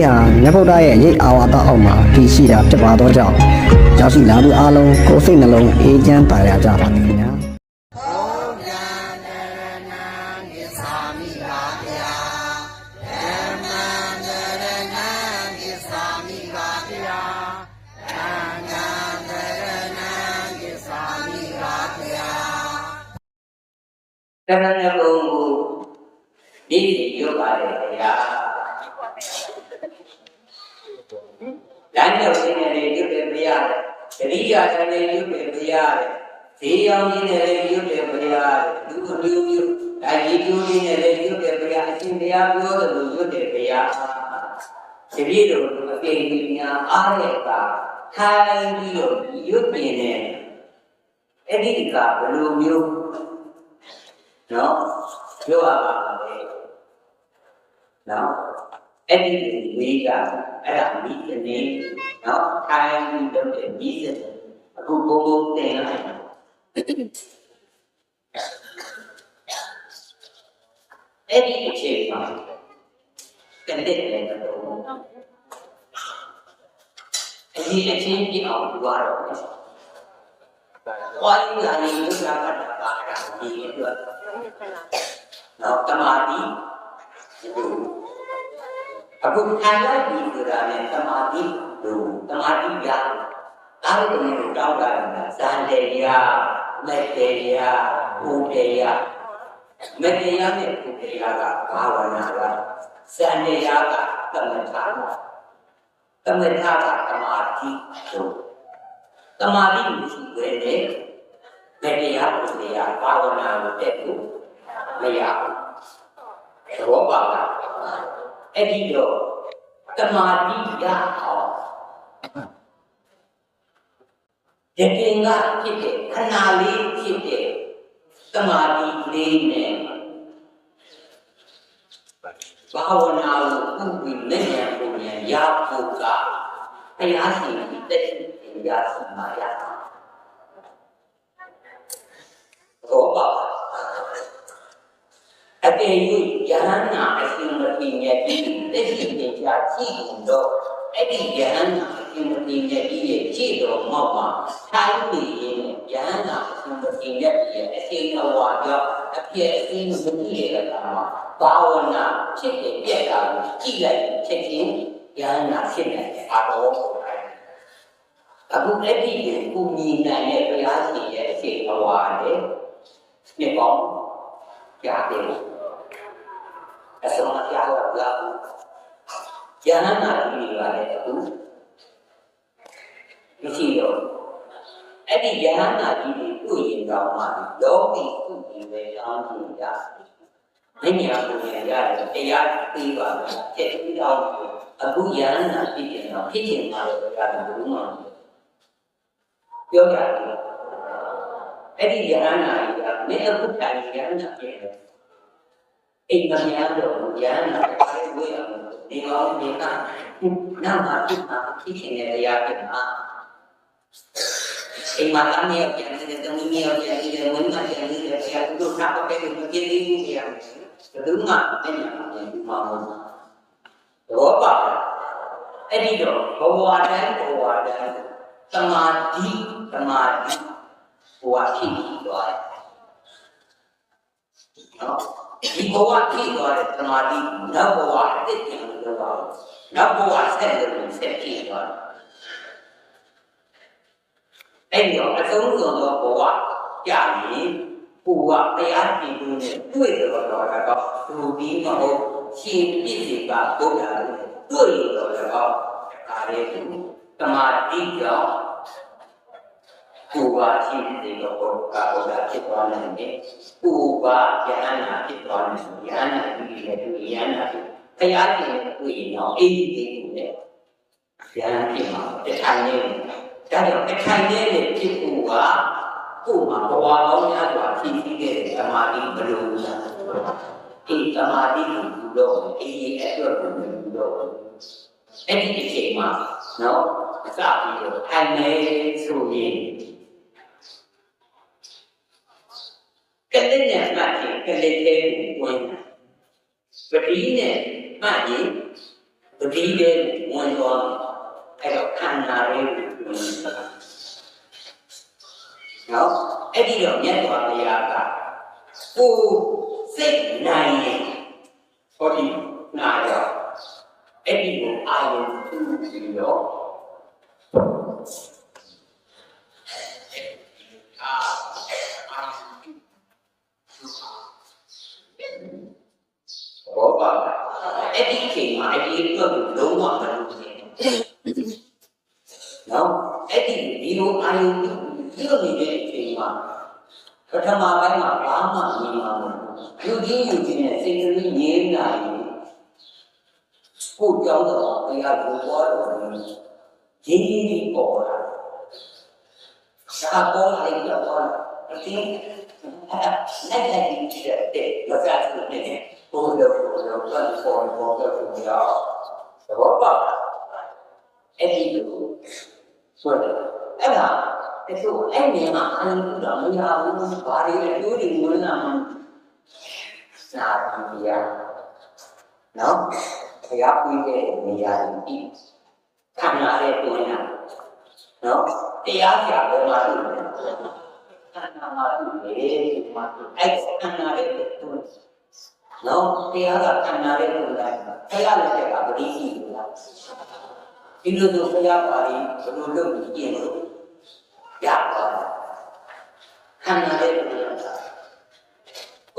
လေးဟာမြတ်ဗုဒ္ဓရဲ့ရိတ်အာဝါဒအောက်မှာတည်ရှိတာဖြစ်ပါတော့ကြောင့်ရောက်ရှိလာသူအားလုံးကိုယ်စိတ်နှလုံးအေးချမ်းပါရကြပါသည်ခင်ဗျာတဏှာနဲ့ဘုံကိုဒီဒီရုပ်ပါတယ်ဗျာ လမ်းရောက်နေတယ်ရုပ်တယ်မရတယ်တတိယဆံနေရုပ်တယ်မရတယ်ဈေးရောင်းနေတယ်ရုပ်တယ်မရတယ်လူလူမျိုးဒါကြီးကျိုးနေတယ်ရုပ်တယ်မရအရှင်ဘုရားပြောတယ်လို့ရုပ်တယ်မရတပည့်တော်တို့အပြည့်ကြီးများအားရတာထိုင်ပြီးတော့ရုပ်ပြင်းနေအဲ့ဒီကဘယ်လိုမျိုးနော်ပြောရပါမယ်နော်အဲ့ဒီဝေးက အဲ့ဒါမိကနေနော်ခိုင်းပြီးတော့တဲ့မိစက်အခုဘုံဘုံတင်လိုက်အဲ့ဒီအချိန်မှာကနေတယ်တော့ အဲ့ဒီအချိန်ပြအောင်ပြောရတော့ဝိုင်းလာနေလို့လာတာပါတာဒီအတွက်နော်တမာတိအခုခံရပြီဆိုတာနဲ့တမာတိလို့တမာတိရအားလုံးကိုတောင်းတာကဇန်တေယမေတ္တေယဘုတေယမေတ္တေယနဲ့ဘုတေယကဘာဝနာကဇန်တေယကသမထသမထကတမာတိလို့တမာတိမရှိဘဲနဲ့မေတ္တေယဘုတေယဘာဝနာကိုတက်ဖို့မရဘူးသဘောပါလား အဲ့ဒီတော့တမာတိရအောင်ဒီပင်ကဖြစ်တဲ့ခဏလေးဖြစ်တဲ့တမာတိလေးနဲ့ဘာဝနာကိုဥပ္ပိလက်ရပုံညာရဖို့ကတရားရှိတဲ့တရားရှိမှရတာဘောပါအကယ်၍ ယဟန္နာအရှင်မတိမြတ်ဒီတက်ရှိတင်ပြကြည့်ကုန်တော့အဲ့ဒီယဟန္နာအရှင်မတိမြတ်ဒီရဲ့ခြေတော်မောက်မှာထိုင်နေရင်ယဟန္နာအရှင်မတိမြတ်ဒီရဲ့အရှင်အဝါကြောင့်အပြည့်အစုံမတိရဲ့အခါမှာဘာဝနာဖြစ်တဲ့ပြက်တာကိုကြည့်လိုက်ချက်ချင်းယဟန္နာဖြစ်နေတယ်အာတော်အခုအဲ့ဒီကိုမြင်နိုင်တဲ့ဘုရားရှင်ရဲ့အရှင်အဝါလေမြတ်ပေါင်းကြားတယ် အစမကြားတော့ကြားဘူးဉာဏ်နာကြည့်ရတဲ့အခုမရှိတော့အဲ့ဒီဉာဏ်နာကြည့်ပြီးတွေ့ရင်တော့မှလောကီကုသိုလ်ပဲအောင်းကြည့်ရမင်းညာကိုရရတယ်တရားသိပါမယ်ချက်ပြီးတော့အခုဉာဏ်နာကြည့်ရင်တော့ဖြစ်ချင်တာလည်းကြားတယ်ဘူးမှပြောကြတယ်အဲ့ဒီဉာဏ်နာကြီးကမင်းအခုတိုင်ဉာဏ်နာပြည့်တယ် အိမ်မများတော့ဉာဏ်နာပါတယ်ဝေးအောင်ဒီကောင်ဒီကနာမတိမှာဖြစ်ချင်တဲ့တရားဖြစ်မှာအိမ်မှာအမေပြန်နေတယ်တမီးမြေပြန်နေတယ်ဝင်းမပြန်နေတယ်ဆရာတို့နာတော့တဲ့မပြည့်သေးဘူးတရားဘယ်သူမှအဲ့ဒီမှာပြန်ပြီးမှမဟုတ်ဘူးတော့ပါအဲ့ဒီတော့ဘဝတိုင်းဘဝတိုင်းသမာဓိသမာဓိဘဝဖြစ်ပြီးသွားတယ်နော် ဒီဘဝဖြစ်သွားတဲ့သမာဓိနောက်ဘဝအစ်စ်ပြန်လို့ပြောပါဦးနောက်ဘဝဆက်လို့ဆက်ဖြစ်သွားတယ်အဲ့ဒီတော့အဆုံးစွန်သောဘဝကြာရင်ပူကတရားကြည့်လို့နဲ့တွေ့တော့တော့တော့သူဒီမဟုတ်ရှင်ပြည့်စုံကဘုရားလို့တွေ့ရတော့တော့ဒါလေသမာဓိကြောင့် ကိုယ်ပါရှိတဲ့တော့ဘုရားဘုရားဖြစ်သွားနိုင်တယ်။ကိုယ်ပါယဟန္တာဖြစ်သွားနိုင်တယ်။ယဟန္တာပြီးတယ်သူယဟန္တာဖြစ်ဘုရားရှင်နဲ့တွေ့ရင်တော့အေးဒီသေးကိုလည်းယဟန်ဖြစ်မှာတထိုင်နေတယ်။ဒါကြောင့်တထိုင်နေတဲ့ဖြစ်ကိုကကိုယ်မှာဘဝကောင်းများစွာဖြစ်ပြီးတဲ့သမာဓိဘယ်လိုလဲ။ဒီသမာဓိကိုယူတော့အေးအတွက်ကိုယူတော့အဲ့ဒီအချိန်မှာနော်အစပြီးတော့ထိုင်နေဆိုရင် ကလေးနဲ့မှတ်ရင်ကလေးလေးကိုဝင်တာပတိနဲ့မှတ်ရင်ပတိတဲ့ဝင်သွားအဲ့တော့ခန္ဓာလေးကိုနော်အဲ့ဒီတော့မြတ်စွာဘုရားကကိုယ်စိတ်နိုင်ရင်ဟောဒီနာရအဲ့ဒီကိုအာရုံပြုပြီးတော့အာအာဘောပါအဲ့ဒီချိန်မှာအဲ့ဒီအတွက်ကိုလုံးဝမလုပ်ဘူးနော်အဲ့ဒီဒီလိုအာရုံပြုပြုနေတဲ့အချိန်မှာပထမပိုင်းမှာဘာမှမမြင်ပါဘူး လူကြီးလူကြီးနဲ့စိတ်ကလေးငြင်းလာရင်ကိုကြောင်းတော့ဘုရားကိုပေါ်တော်တယ်ရင်းရင်းကြီးပေါ်လာစာပေါ်လာရင်တော့အတင်းအဲ့လက်လက်ကြီးတဲ့လောက ကြီးနဲ့ဘုရားဘုရားဘုရားပေါ်ပေါ်တော့ဘုရားဘောပါအဲ့ဒီလိုဆိုတယ်အဲ့ဒါတချို့အဲ့ဒီမှာအရင်ကတော့မရဘူးဘာတွေလဲတို့တွေဝင်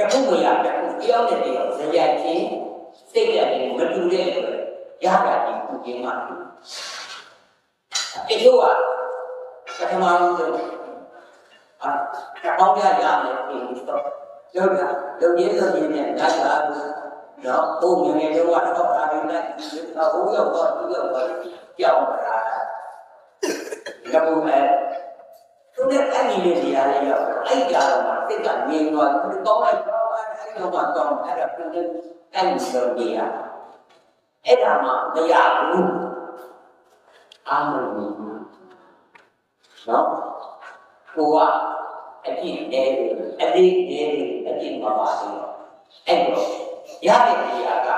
တခုမရတခုတယောက်နဲ့တယောက်ဇယချင်းစိတ်ရည်မတူတဲ့အတွက်ရတာဒီခုချင်းမှတူတချို့ကပထမဆုံးအာတောင်းကြရမယ်ပြီးတော့ပြောတာလုံရင်းလုံရင်းနဲ့ဒါသာတော့ဘုံငယ်ငယ်တော့တော့အားရလိုက်ဟိုရောက်တော့ဒီရောက်တော့ကြောက်လာတာကဘုံမဲ့ သူနဲ့အဲ့ဒီနေရာလေးရောက်အဲ့ကြတော့မှစိတ်ကငြိမ်သွားသူတောင်းလိုက်တော့အဲ့တော့မှတော့အဲ့ဒါပြန်အဲ့ဒီလိုနေရအဲ့ဒါမှမရဘူးအာမလို့နော်ကိုကအပြည့်နေတယ်အလေးနေတယ်အပြည့်မပါဘူးအဲ့တော့ရတဲ့နေရာက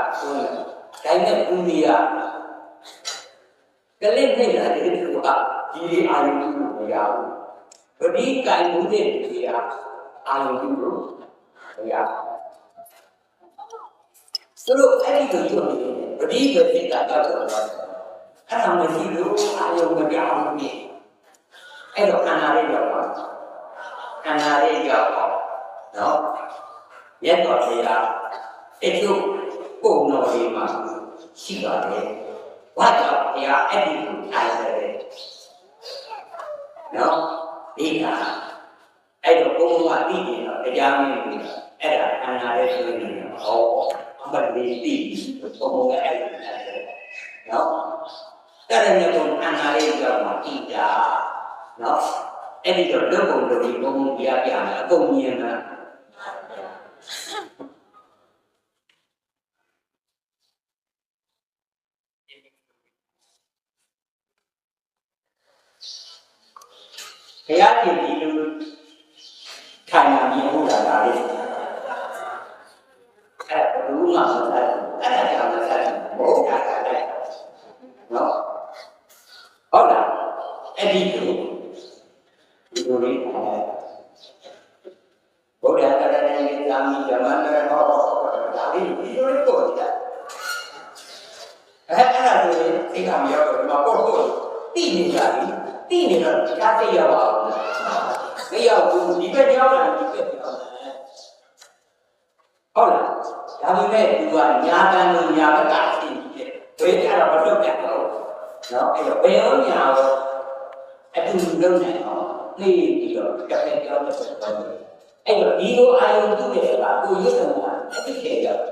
ဆိုရင်ဒါနဲ့ဘူးနေရကလေးနေလာတဲ့သူကဒီလေးအာရုံပြုလို့မရဘူးဗတိကံမှုတဲ့နေရာအာရုံပြုလို့မရဆိုတော့အဲ့ဒီလိုပြောနေတယ်ဗတိပဲဖြစ်တာတော့အဲ့ဒါမရှိလို့အာရုံမပြောင်းဘူးအဲ့တော့ခန္ဓာလေးရောက်ပါခန္ဓာလေးရောက်ပါနော်မြတ်တော်ဘုရားအကျုပ်ပုံတော်လေးမှာရှိပါတယ်ဘာကြောင့်ဘုရားအဲ့ဒီကိုထားရတယ်နော် ဒီကအဲ့တော့ဘုံကတည်နေတော့တရားမင်းကြီးအဲ့ဒါခန္ဓာလေးဆိုနေတယ်ဟောအမှန်တည်းတည်ဘုံကအဲ့ဒါနော်အဲ့ဒါနဲ့ဘုံခန္ဓာလေးကြောင့်တည်တာနော်အဲ့ဒီတော့လုပ်ပုံလုပ်ပြီးဘုံဘုံပြပြမယ်အကုန်မြင်မှာ ဘုရားရှင်ဒီလိုထိုင်လာမြင်ဟုတ်တာလားလေအဲ့ဘယ်လိုမှမဆက်အဲ့ဒါကြောင့်မဆက်ဘုရားကလည်းနော်ဟုတ်လားအဲ့ဒီလိုဒီလိုလေးဘုရားကလည်းသာမီဓမ္မနဲ့ဟောဒါလေးဒီလိုလေးကိုကြည့်အဲ့အဲ့ဒါဆိုရင်အိမ်ကမရောက်တော့ဒီမှာပေါ့ပေါ့တိနေကြပြီ တိနေတော့တရားသိရပါဘူးမရောက်ဘူးဒီဘက်ရောက်လာဒီဘက်ရောက်လာဟုတ်လားဒါပေမဲ့သူကညာတန်လို့ညာဘက်ကသိတယ်ဘယ်ကြတော့မလွတ်ပြတ်တော့နော်အဲ့တော့ဘယ်အောင်ညာရောအတူတူလုပ်နေအောင်နေပြီးတော့တစ်ဖက်ကြောင်းတစ်ဖက်ကြောင်းအဲ့တော့ဒီလိုအာယုံတူတဲ့ကကိုရွတ်တယ်မှာအတိတ်ရဲ့ရောက်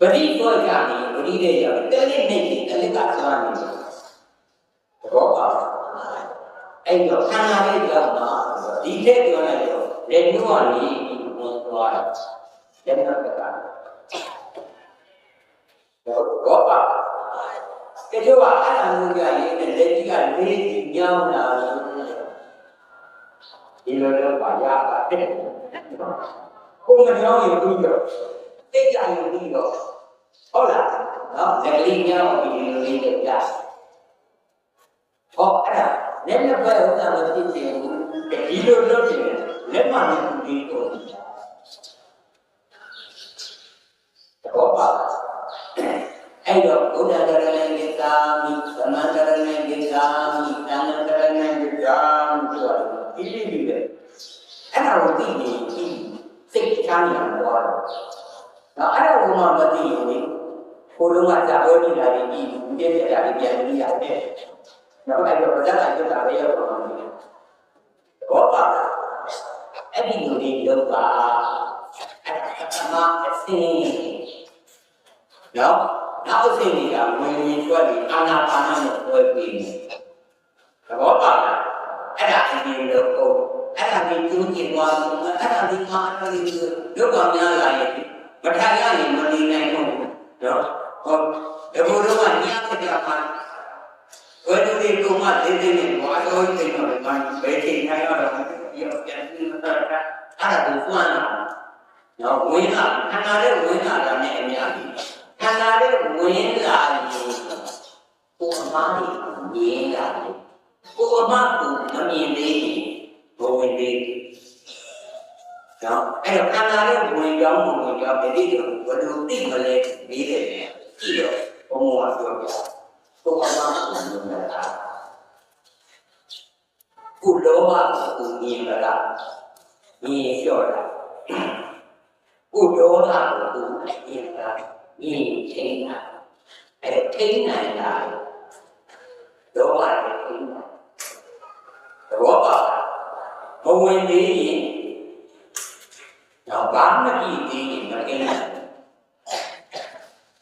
ပရိသောကြနေပရိတဲ့ရောက်တယ်လေးနေတယ်လေးကသွားနေတယ်ဘောပါ အဲ့တော့ခန္ဓာလေးကြောင့်ပါဒီထက်ပြောလိုက်တော့လက်ညှိုးကနေဝင်သွားတယ်လက်နောက်ကတော့ဘောပါကဲတော့အဲ့ဒါမျိုးကြရင်လက်ကြီးကလေးကြီးညောင်းလာဒီလိုတော့ပါရပါတယ်ကိုမညောင်းရင်ပြီးတော့တိတ်ကြရင်ပြီးတော့ဟုတ်လားနော်လက်ကလေးညောင်းပြီးဒီလိုလေးကြဟောအဲ့ဒါ လက်နှစ်ဖက်ဥစ္စာမဖြစ်ချင်ဘူးဒီလိုလုပ်ချင်လက်မှန်နဲ့ဒီကိုတော့ပါအဲ့တော့ဘုရားတရဏဂိတာမိသမန္တရဏဂိတာမိသံဃတရဏဂိတာမိဆိုတာဒီလိုဒီလေအဲ့ဒါကိုသိနေပြီစိတ်ချမ်းသာတော့နော်အဲ့ဒါကိုမှမသိရင်ကိုယ်လုံးကကြာတော့နေတာဒီဒီပြည့်ပြည့်တာဒီပြန်ပြီးရတယ် နောက်အဲ့တော့ဘာသာကျတာလည်းရောက်တော့မှာဘောပါအဲ့ဒီလိုလေးလောကအမအစင်းနော်နောက်အစင်းတွေကဝင်ဝင်ကျွတ်ပြီးအာနာပါနနဲ့တွဲပြီးသဘောပါလားအဲ့ဒါအရင်လို့ကိုအဲ့ဒါကိုကျူးကျင်သွားလို့အဲ့ဒါဒီမှာအဲ့ဒီလောကများလာရင်မထိုင်ရရင်မနေနိုင်ဘူးနော်ဟုတ်ဒီဘုရားကညပ်ပြပါဝိသု ရိကုမဒေဒေနဲ့ဘာလို့တိတ်တော့လဲဘယ်ချိန်ထိုင်ရတော့ပြောပြန်ပြီးတော့အဲ့ဒါကိုဖွင့်လာနော်ဝင်လာခန္ဓာလေးဝင်လာတာနဲ့အများကြီးခန္ဓာလေးဝင်လာရင်ကိုယ်အမှားကြီးမြင်လာတယ်ကိုယ်အမှားကိုမမြင်သေးဘူးဘဝင်သေးနော်အဲ့တော့ခန္ဓာလေးဝင်ကြောင်းဝင်ကြောင်းတတိယဘ ယ်လိုသိမလဲပြီးတယ်ကြည့်တော့ဘုံဘုံကပြောပြကိုယ်အမှားကိုမြင်လာကိုလောဘကိုမြင်လာမြင်လျှော့တာကိုဒေါသကိုမြင်လာမြင်ထိန်းတာအဲထိန်းနိုင်တာဒေါသနဲ့ထိန်းတာသဘောပါမဝင်သေးရင်တော့ဘာမှမကြည့်သေးရင်မထိန်းနိုင်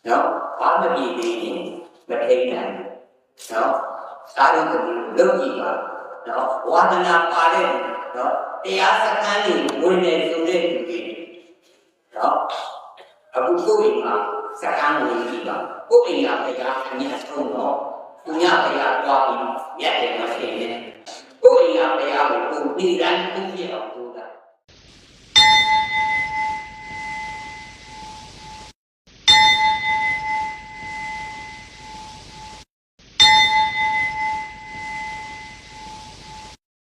နော်ဘာမှမကြည့်သေးရင်မထိန်းနိုင်နော်စားရုံကလုံးကြည့်ပါနော်ဝါဒနာပါတဲ့နော်တရားစခန်းကြီးဝင်နေဆိုတဲ့လူတွေနော် အခုကိုယ်အိမ်မှာစခန်းဝင်ကြည့်ပါကိုယ်အိမ်ကဘုရားအမြတ်ဆုံးတော့သူညဘုရားသွားပြီးမြတ်တယ်မဖြစ်နဲ့ကိုယ်အိမ်ကဘုရားကိုကိုယ်ဒီတိုင်းကိုပြအောင်ကို